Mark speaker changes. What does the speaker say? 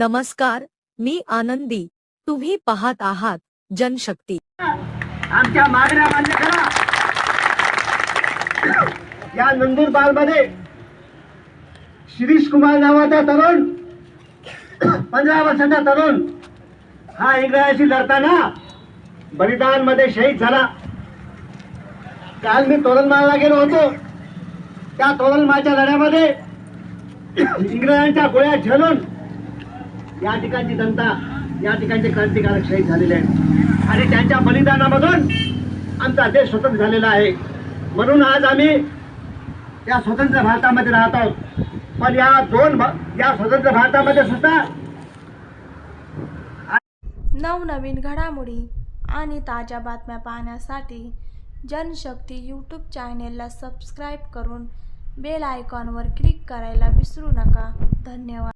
Speaker 1: नमस्कार मी आनंदी. तुम्ही पाहत आहात जनशक्ती.
Speaker 2: आमच्या मागण्या मान्य करा. या नंदुरबारमध्ये शिरीष कुमार नावाचा तरुण पंधरा वर्षाचा तरुण हा इंग्रजाशी लढताना बलिदानमध्ये शहीद झाला. काल मी तोरणमाळला गेलो होतो. त्या तोरणमाळच्या लढ्यामध्ये इंग्रजांच्या गोळ्या झेलून या ठिकाणची जनता या ठिकाणचे क्रांतिकारक शहीद झालेले आहेत. आणि त्यांच्या बलिदानामधून आमचा देश स्वतंत्र झालेला आहे. म्हणून आज आम्ही या स्वतंत्र भारतामध्ये राहत आहोत. पण या दोन या स्वतंत्र भारतामध्ये सुद्धा
Speaker 3: नवनवीन घडामोडी आणि ताज्या बातम्या पाहण्यासाठी जनशक्ती यूट्यूब चॅनेलला सबस्क्राईब करून बेल आयकॉनवर क्लिक करायला विसरू नका. धन्यवाद.